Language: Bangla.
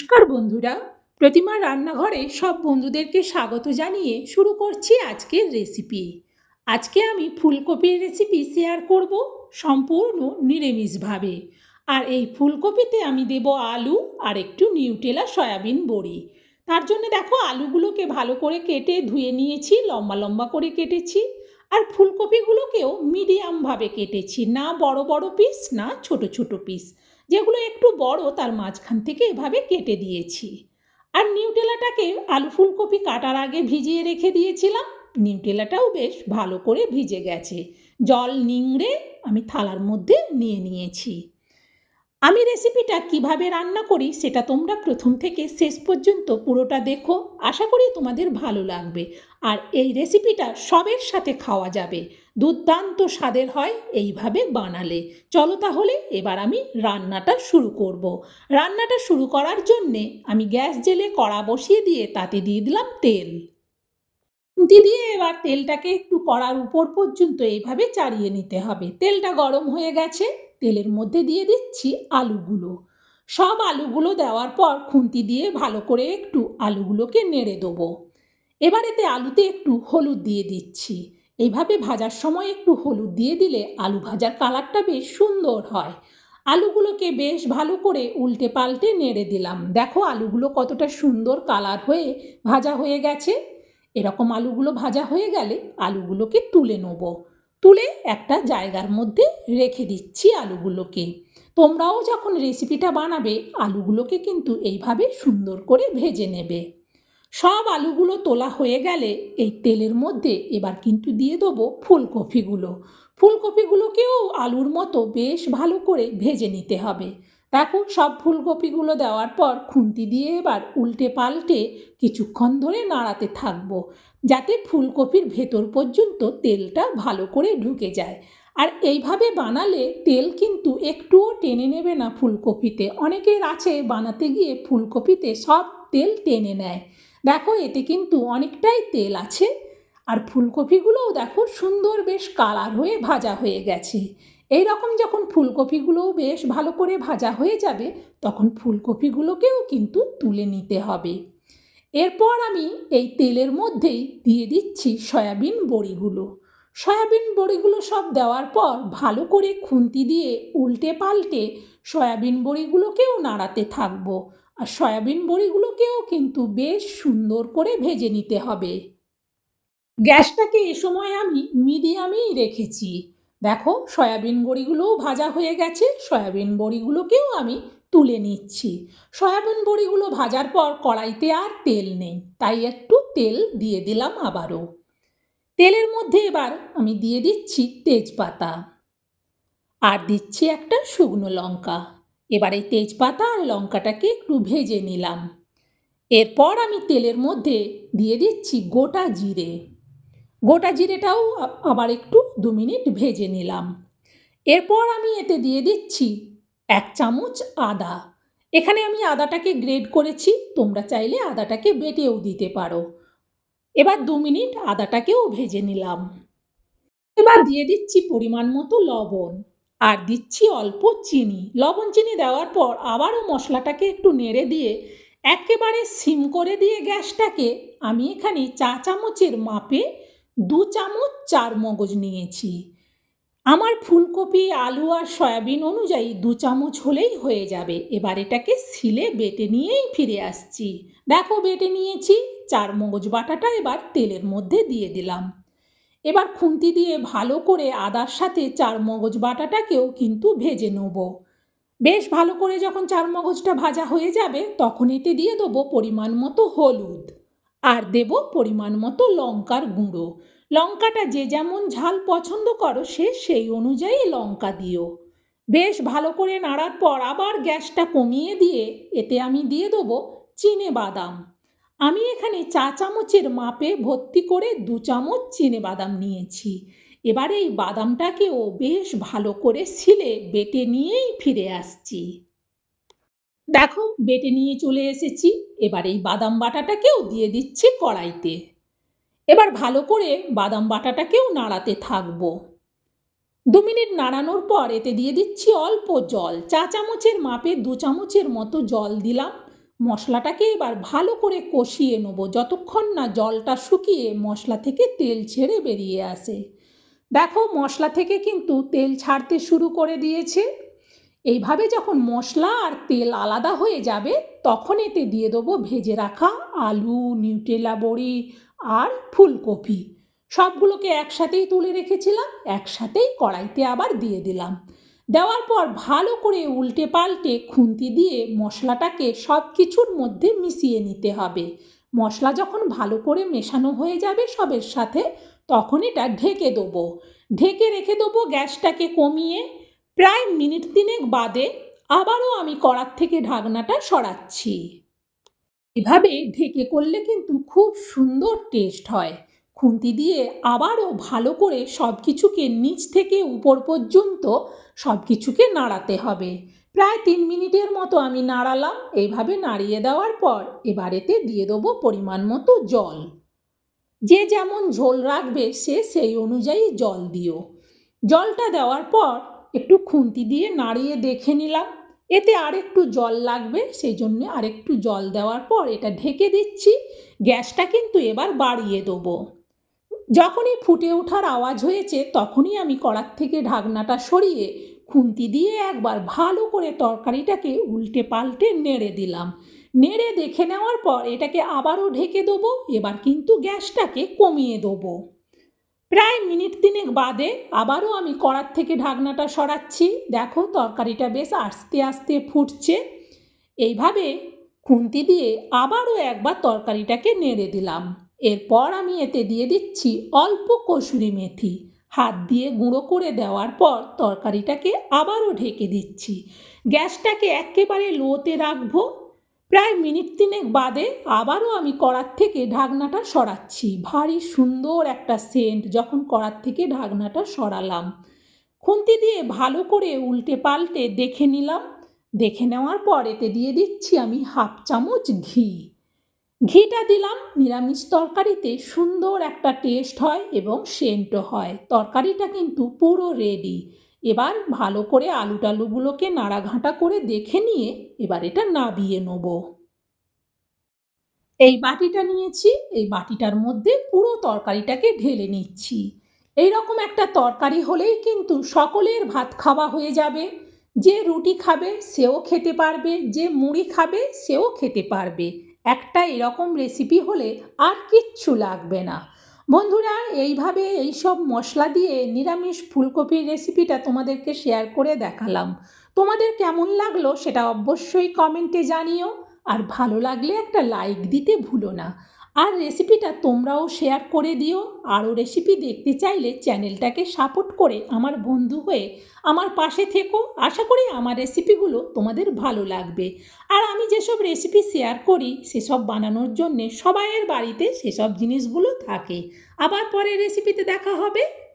নমস্কার বন্ধুরা, প্রতিমা রান্নাঘরে সব বন্ধুদেরকে স্বাগত জানিয়ে শুরু করছি আজকের রেসিপি আজকে আমি ফুলকপির রেসিপি শেয়ার করব সম্পূর্ণ নিরামিষভাবে। আর এই ফুলকপিতে আমি দেব আলু আর একটু নিউটেলা সয়াবিন বড়ি। তার জন্য দেখো আলুগুলোকে ভালো করে কেটে ধুয়ে নিয়েছি, লম্বা লম্বা করে কেটেছি। আর ফুলকপিগুলোকেও মিডিয়ামভাবে কেটেছি, না বড় বড় পিস না ছোট ছোট পিস যেগুলো একটু বড় তার মাঝখান থেকে এভাবে কেটে দিয়েছি। আর নিউটেলাটাকে আলু ফুলকপি কাটার আগে ভিজিয়ে রেখে দিয়েছিলাম। নিউটেলাটাও বেশ ভালো করে ভিজে গেছে। জল নিংড়ে আমি থালার মধ্যে নিয়ে নিয়েছি। আমি রেসিপিটা কীভাবে রান্না করি সেটা তোমরা প্রথম থেকে শেষ পর্যন্ত পুরোটা দেখো। আশা করি তোমাদের ভালো লাগবে। আর এই রেসিপিটা সবের সাথে খাওয়া যাবে। দুর্দান্ত স্বাদের হয় এইভাবে বানালে। চলো তাহলে এবার আমি রান্নাটা শুরু করব। রান্নাটা শুরু করার জন্যে আমি গ্যাস জেলে কড়া বসিয়ে দিয়ে তাতে দিয়ে দিলাম তেল। খুন্তি দিয়ে এবার তেলটাকে একটু কড়ার উপর পর্যন্ত এইভাবে চাড়িয়ে নিতে হবে। তেলটা গরম হয়ে গেছে। তেলের মধ্যে দিয়ে দিচ্ছি আলুগুলো। সব আলুগুলো দেওয়ার পর খুন্তি দিয়ে ভালো করে একটু আলুগুলোকে নেড়ে দেবো। এবার এতে আলুতে একটু হলুদ দিয়ে দিচ্ছি। এইভাবে ভাজার সময় একটু হলুদ দিয়ে দিলে আলু ভাজার কালারটা বেশ সুন্দর হয়। আলুগুলোকে বেশ ভালো করে উল্টে পাল্টে নেড়ে দিলাম। দেখো আলুগুলো কতটা সুন্দর কালার হয়ে ভাজা হয়ে গেছে। এরকম আলুগুলো ভাজা হয়ে গেলে আলুগুলোকে তুলে নেব। তুলে একটা জায়গার মধ্যে রেখে দিচ্ছি আলুগুলোকে। তোমরাও যখন রেসিপিটা বানাবে, আলুগুলোকে কিন্তু এইভাবে সুন্দর করে ভেজে নেবে। সব আলুগুলো তোলা হয়ে গেলে এই তেলের মধ্যে এবার কিন্তু দিয়ে দেবো ফুলকপিগুলো। ফুলকপিগুলোকেও আলুর মতো বেশ ভালো করে ভেজে নিতে হবে। দেখো, সব ফুলকপিগুলো দেওয়ার পর খুন্তি দিয়ে এবার উল্টে পাল্টে কিছুক্ষণ ধরে নাড়াতে থাকব। যাতে ফুলকপির ভেতর পর্যন্ত তেলটা ভালো করে ঢুকে যায়। আর এইভাবে বানালে তেল কিন্তু একটুও টেনে নেবে না ফুলকপিতে। অনেকের আছে বানাতে গিয়ে ফুলকপিতে সব তেল টেনে নেয়। দেখো, এতে কিন্তু অনেকটাই তেল আছে। আর ফুলকপিগুলোও দেখো সুন্দর বেশ কালার হয়ে ভাজা হয়ে গেছে। এই রকম যখন ফুলকপিগুলোও বেশ ভালো করে ভাজা হয়ে যাবে, তখন ফুলকপিগুলোকেও কিন্তু তুলে নিতে হবে। এরপর আমি এই তেলের মধ্যেই দিয়ে দিচ্ছি সয়াবিন বড়িগুলো। সয়াবিন বড়িগুলো সব দেওয়ার পর ভালো করে খুন্তি দিয়ে উল্টে পাল্টে সয়াবিন বড়িগুলোকেও নাড়াতে থাকব। আর সয়াবিন বড়িগুলোকেও কিন্তু বেশ সুন্দর করে ভেজে নিতে হবে। গ্যাসটাকে এ সময় আমি মিডিয়ামেই রেখেছি। দেখো, সয়াবিন বড়িগুলোও ভাজা হয়ে গেছে, সয়াবিন বড়িগুলোকেও আমি তুলে নিচ্ছি। সয়াবিন বড়িগুলো ভাজার পর কড়াইতে আর তেল নেই, তাই একটু তেল দিয়ে দিলাম আবারও। তেলের মধ্যে এবার আমি দিয়ে দিচ্ছি তেজপাতা। আর দিচ্ছি একটা শুকনো লঙ্কা। এবার এই তেজপাতা আর লঙ্কাটাকে একটু ভেজে নিলাম। এরপর আমি তেলের মধ্যে দিয়ে দিচ্ছি গোটা জিরে। গোটা জিরেটাও আবার একটু দু মিনিট ভেজে নিলাম। এরপর আমি এতে দিয়ে দিচ্ছি এক চামচ আদা। এখানে আমি আদাটাকে গ্রেড করেছি, তোমরা চাইলে আদাটাকে বেটেও দিতে পারো। এবার দু মিনিট আদাটাকেও ভেজে নিলাম। এবার দিয়ে দিচ্ছি পরিমাণ মতো লবণ, আর দিচ্ছি অল্প চিনি। লবণ চিনি দেওয়ার পর আবারও মশলাটাকে একটু নেড়ে দিয়ে একেবারে সিম করে দিয়ে গ্যাসটাকে আমি এখানে চা চামচের মাপে দু চামচ চার মগজ নিয়েছি। আমার ফুলকপি, আলু আর সয়াবিন অনুযায়ী দু চামচ হলেই হয়ে যাবে। এবার এটাকে সিলে বেটে নিয়েই ফিরে আসছি। দেখো বেটে নিয়েছি। চার মগজ বাটাটা এবার তেলের মধ্যে দিয়ে দিলাম। এবার খুন্তি দিয়ে ভালো করে আদার সাথে চার মগজ বাটাটাকেও কিন্তু ভেজে নেব। বেশ ভালো করে যখন চার মগজটা ভাজা হয়ে যাবে, তখন এতে দিয়ে দেবো পরিমাণ মতো হলুদ। আর দেব পরিমাণ মতো লঙ্কার গুঁড়ো। লঙ্কাটা যে যেমন ঝাল পছন্দ করো সে সেই অনুযায়ী লঙ্কা দিও। বেশ ভালো করে নাড়ার পর আবার গ্যাসটা কমিয়ে দিয়ে এতে আমি দিয়ে দেবো চিনে বাদাম। আমি এখানে চা চামচের মাপে ভর্তি করে দু চামচ চিনে বাদাম নিয়েছি। এবার এই বাদামটাকেও বেশ ভালো করে ছিলে বেটে নিয়েই ফিরে আসছি। দেখো, বেটে নিয়ে চলে এসেছি। এবার এই বাদাম বাটাটাকেও দিয়ে দিচ্ছি কড়াইতে। এবার ভালো করে বাদাম বাটাটাকেও নাড়াতে থাকব। দু মিনিট নাড়ানোর পর এতে দিয়ে দিচ্ছি অল্প জল। চা চামচের মাপে দু চামচের মতো জল দিলাম। মশলাটাকে এবার ভালো করে কষিয়ে নেব। যতক্ষণ না জলটা শুকিয়ে মশলা থেকে তেল ছেড়ে বেরিয়ে আসে। দেখো মশলা থেকে কিন্তু তেল ছাড়তে শুরু করে দিয়েছে। এইভাবে যখন মশলা আর তেল আলাদা হয়ে যাবে, তখন এতে দিয়ে দেবো ভেজে রাখা আলু, নিউটেলা বড়ি আর ফুলকপি। সবগুলোকে একসাথেই তুলে রেখেছিলাম, একসাথেই কড়াইতে আবার দিয়ে দিলাম। দেওয়ার পর ভালো করে উল্টে পাল্টে খুন্তি দিয়ে মশলাটাকে সব কিছুর মধ্যে মিশিয়ে নিতে হবে। মশলা যখন ভালো করে মেশানো হয়ে যাবে সবের সাথে, তখন এটা ঢেকে দেবো। ঢেকে রেখে দেবো গ্যাসটাকে কমিয়ে প্রায় মিনিট তিনেক বাদে আবারও আমি কড়ার থেকে ঢাকনাটা সরাচ্ছি। এভাবে ঢেকে করলে কিন্তু খুব সুন্দর টেস্ট হয়। খুন্তি দিয়ে আবারও ভালো করে সব কিছুকে নিচ থেকে উপর পর্যন্ত সব কিছুকে নাড়াতে হবে। প্রায় তিন মিনিটের মতো আমি নাড়ালাম। এইভাবে নাড়িয়ে দেওয়ার পর এবারেতে দিয়ে দেবো পরিমাণ মতো জল। যে যেমন ঝোল রাখবে সে সেই অনুযায়ী জল দিও। জলটা দেওয়ার পর একটু খুন্তি দিয়ে নাড়িয়ে দেখে নিলাম। এতে আরেকটু জল লাগবে, সেই জন্যে আরেকটু জল দেওয়ার পর এটা ঢেকে দিচ্ছি। গ্যাসটা কিন্তু এবার বাড়িয়ে দেবো। যখনই ফুটে ওঠার আওয়াজ হয়েছে, তখনই আমি কড়ার থেকে ঢাকনাটা সরিয়ে খুন্তি দিয়ে একবার ভালো করে তরকারিটাকে উল্টে পাল্টে নেড়ে দিলাম। নেড়ে দেখে নেওয়ার পর এটাকে আবারও ঢেকে দেবো, এবার কিন্তু গ্যাসটাকে কমিয়ে দেবো। প্রায় মিনিট তিনেক বাদে আবারও আমি কড়ার থেকে ঢাকনাটা সরাচ্ছি। দেখো তরকারিটা বেশ আস্তে আস্তে ফুটছে। এইভাবে খুন্তি দিয়ে আবারও একবার তরকারিটাকে নেড়ে দিলাম। এরপর আমি এতে দিয়ে দিচ্ছি অল্প কসুরি মেথি। হাত দিয়ে গুঁড়ো করে দেওয়ার পর তরকারিটাকে আবারও ঢেকে দিচ্ছি। গ্যাসটাকে একেবারে লোতে রাখব। প্রায় মিনিট তিনেক বাদে আবারও আমি কড়ার থেকে ঢাকনাটা সরাচ্ছি। ভারী সুন্দর একটা সেন্ট যখন কড়ার থেকে ঢাকনাটা সরালাম। খুন্তি দিয়ে ভালো করে উল্টে পাল্টে দেখে নিলাম। দেখে নেওয়ার পর এতে দিয়ে দিচ্ছি আমি হাফ চামচ ঘি। ঘিটা দিলাম, নিরামিষ তরকারিতে সুন্দর একটা টেস্ট হয় এবং সেন্টও হয়। তরকারিটা কিন্তু পুরো রেডি এবার ভালো করে আলু টালুগুলোকে নাড়াঘাঁটা করে দেখে নিয়ে এবার এটা নাবিয়ে নেব। এই বাটিটা নিয়েছি, এই বাটিটার মধ্যে পুরো তরকারিটাকে ঢেলে নিচ্ছি। এই রকম একটা তরকারি হলেই কিন্তু সকলের ভাত খাওয়া হয়ে যাবে। যে রুটি খাবে সেও খেতে পারবে, যে মুড়ি খাবে সেও খেতে পারবে। একটা এরকম রেসিপি হলে আর কিচ্ছু লাগবে না। বন্ধুরা, এইভাবে এই সব মশলা দিয়ে নিরামিষ ফুলকপির রেসিপিটা তোমাদেরকে শেয়ার করে দেখালাম। তোমাদের কেমন লাগল সেটা অবশ্যই কমেন্টে জানিও, আর ভালো লাগলে একটা লাইক দিতে ভুলো না। আর রেসিপিটা তোমরাও শেয়ার করে দিও। আরও রেসিপি দেখতে চাইলে চ্যানেলটাকে সাপোর্ট করে আমার বন্ধু হয়ে আমার পাশে থেকো। আশা করি আমার রেসিপিগুলো তোমাদের ভালো লাগবে। আর আমি যেসব রেসিপি শেয়ার করি, সেসব বানানোর জন্যে সবাইয়ের বাড়িতে সেসব জিনিসগুলো থাকে। আবার পরে রেসিপিতে দেখা হবে।